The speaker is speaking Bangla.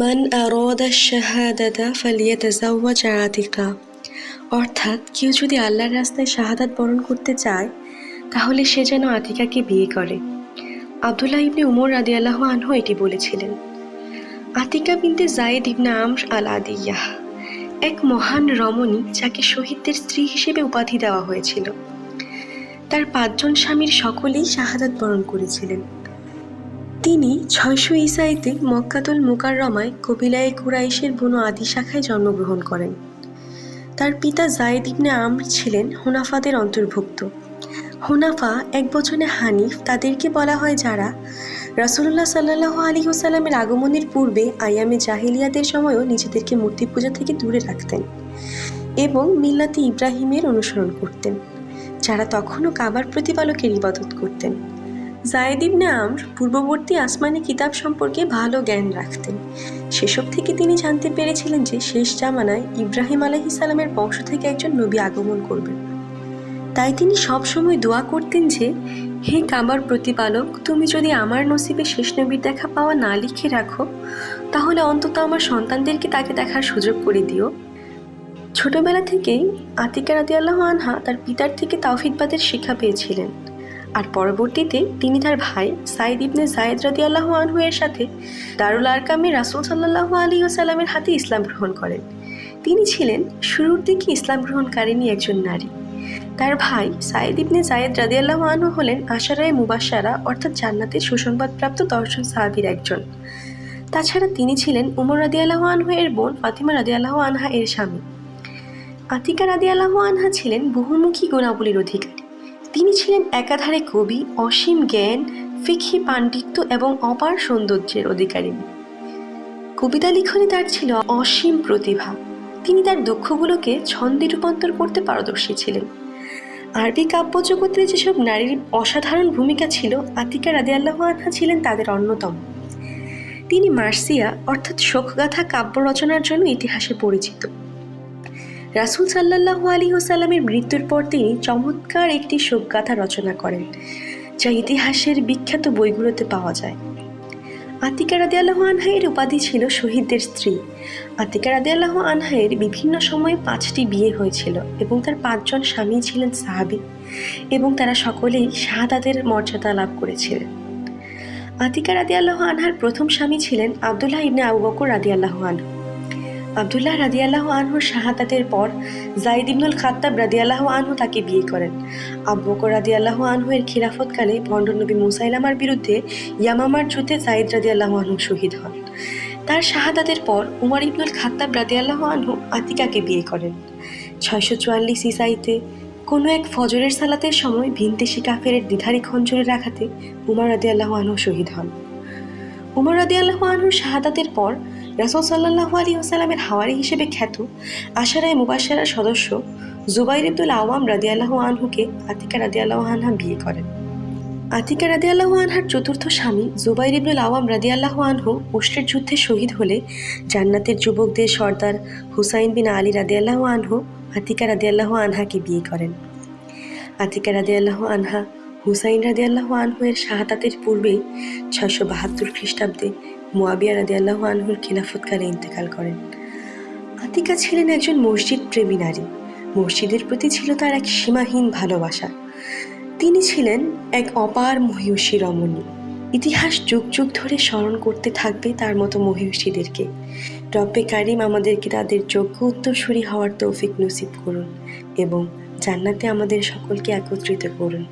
মান আরাদা শাহাদাতা ফালিয়াতাজাওয়াজ আতিকা। অর্থাৎ কেউ যদি আল্লাহর রাস্তায় শাহাদাত বরণ করতে চায়, তাহলে সে যেন আতিকাকে বিয়ে করে। আবদুল্লাহ ইবনে উমর আদি আল্লাহ আনহু এটি বলেছিলেন, আতিকা বিনতে জায়েদ ইবনে আমর আল আদিয়াহ এক মহান রমণী যাকে শহীদদের স্ত্রী হিসেবে উপাধি দেওয়া হয়েছিল। তার পাঁচজন স্বামীর সকলেই শাহাদাত বরণ করেছিলেন। তিনি ছয়শো ইসাইতে মক্কাতুল মুকাররমায় কবিলায়ে কুরাইশের বনু আদি শাখায় জন্মগ্রহণ করেন। তার পিতা জায়েদ ইবনে আমর ছিলেন হুনাফাদের অন্তর্ভুক্ত। হুনাফা এক বচনে হানিফ তাদেরকে বলা হয় যারা রাসুল্লাহ সাল্লাহ আলী হোসাল্লামের আগমনের পূর্বে আয়ামে জাহিলিয়াদের সময়ও নিজেদেরকে মূর্তি পূজা থেকে দূরে রাখতেন এবং মিল্লাতি ইব্রাহিমের অনুসরণ করতেন, যারা তখনও কাবার প্রতিপালকের ইবাদত করতেন। জায়েদ ইবনে আমর পূর্ববর্তী আসমানি কিতাব সম্পর্কে ভালো জ্ঞান রাখতেন। সেসব থেকে তিনি জানতে পেরেছিলেন যে শেষ জামানায় ইব্রাহিম আলাইসালামের বংশ থেকে একজন নবী আগমন করবেন। তাই তিনি সবসময় দোয়া করতেন যে, হে কাবার প্রতিপালক, তুমি যদি আমার নসিবে শেষ নবীর দেখা পাওয়া না লিখে রাখো, তাহলে অন্তত আমার সন্তানদেরকে তাকে দেখার সুযোগ করে দিও। ছোটবেলা থেকেই আতিকা রাদিয়াল্লাহু আনহা তার পিতার থেকে তাওফিকবাদের শিক্ষা পেয়েছিলেন। আর পরবর্তীতে তিনি তার ভাই সাইদ ইবনে জায়েদ রাদিয়াল্লাহু আনহু এর সাথে দারুল আরকামে রাসুল সাল্লাহ আলী ওসাল্লামের হাতে ইসলাম গ্রহণ করেন। তিনি ছিলেন শুরুর দিকে ইসলাম গ্রহণকারিণী একজন নারী। তার ভাই সাইদ ইবনে জায়েদ রাদিয়াল্লাহু আনহু হলেন আশারায় মুবাসারা অর্থাৎ জান্নাতের সুসংবাদপ্রাপ্ত দর্শন সাহাবির একজন। তাছাড়া তিনি ছিলেন উমর রাদিয়াল্লাহু আনহু এর বোন ফাতিমা রাদিয়াল্লাহু আনহা এর স্বামী। আতিকা রাদিয়াল্লাহু আনহা ছিলেন বহুমুখী গুণাবলীর অধিকারী। তিনি ছিলেন একাধারে কবি, অসীম জ্ঞান, ফিক্ষি পাণ্ডিত্য এবং অপার সৌন্দর্যের অধিকারী। কবিতা লিখনে তার ছিল অসীম প্রতিভা। তিনি তার দুঃখগুলোকে ছন্দে রূপান্তর করতে পারদর্শী ছিলেন। আরবি কাব্য জগতে যেসব নারীর অসাধারণ ভূমিকা ছিল, আতিকা রাদে আল্লাহ আনহা ছিলেন তাদের অন্যতম। তিনি মার্সিয়া, অর্থাৎ শোকগাথা কাব্য রচনার জন্য ইতিহাসে পরিচিত। রাসুল সাল্লাহ আলী হোসাল্লামের মৃত্যুর পর তিনি চমৎকার একটি শোকগাথা রচনা করেন, যা ইতিহাসের বিখ্যাত বইগুলোতে পাওয়া যায়। আতিকা রাদে আল্লাহ আনহাইয়ের উপাধি ছিল শহীদদের স্ত্রী। আতিকা রাদে আল্লাহ আনহাইয়ের বিভিন্ন সময়ে পাঁচটি বিয়ে হয়েছিল এবং তার পাঁচজন স্বামী ছিলেন সাহাবি এবং তারা সকলেই শাহাদাতের মর্যাদা লাভ করেছিলেন। আতিকা রাদি আল্লাহ আনহার প্রথম স্বামী ছিলেন আবদুল্লাহ ইবনে আবু বকর রাদি আল্লাহ আনহু। আবদুল্লাহ রাদিয়াল্লাহ আনহুর শাহাদাতের পর জাইদ ইবনুল খাত্তাব রাদিয়াল্লাহ আনহু তাকে বিয়ে করেন। আবু বকর রাদিয়াল্লাহ আনহু এর খিলাফতকালে ভণ্ডনবী মুসাইলামার বিরুদ্ধে ইয়ামামার যুদ্ধে জাইদ রাদিয়াল্লাহ আনহু শহীদ হন। তার শাহাদাতের পর উমর ইবনুল খাত্তাব রাদিয়াল্লাহ আনহু আতিকাকে বিয়ে করেন। ছয়শো চুয়াল্লিশ ইসাইতে কোনো এক ফজরের সালাতের সময় ভিনতেশি কাফের দ্বিধারি খঞ্জরে রাখাতে উমর রাদিয়াল্লাহ আনহু শহীদ হন। উমর রাদিয়াল্লাহ আনহুর শাহাদাতের পর রাসুল সাল্লাহ আলী ওসালামের হাওয়ারি হিসেবে খ্যাত আশারায় মুবাসারার সদস্য জুবাইর ইবদুল আওয়াম রাদিয়াল্লাহ আনহুকে আতিকা রাদিয়াল্লাহ আনহা বিয়ে করেন। আতিকা রাদিয়াল্লাহ আনহার চতুর্থ স্বামী জুবাইর ইবনুল আওয়াম রাদিয়াল্লাহ আনহু উষ্ট্রের যুদ্ধে শহীদ হলে জান্নাতের যুবকদের সর্দার হুসাইন বিন আলী রাদিয়াল্লাহ আনহু আতিকা রাদিয়াল্লাহ আনহাকে বিয়ে করেন। আতিকা রাদিয়াল্লাহ আনহা হুসাইন রাদিয়াল্লাহ আনহু এর শাহাদাতের পূর্বেই ছয়শো বাহাত্তর খ্রিস্টাব্দে মোয়াবিয়া রাদিয়াল্লাহ আনহুর খিলাফতকালে ইন্তেকাল করেন। আতিকা ছিলেন একজন মসজিদ প্রেমী নারী। মসজিদের প্রতি ছিল তার এক সীমাহীন ভালোবাসা। তিনি ছিলেন এক অপার মহিষী রমণী। ইতিহাস যুগ যুগ ধরে স্মরণ করতে থাকবে তার মতো মহিষীদেরকে। রব্বে কারিম আমাদেরকে তাদের যোগ্য উত্তরসূরি হওয়ার তৌফিক নসিব করুন এবং জান্নাতে আমাদের সকলকে একত্রিত করুন।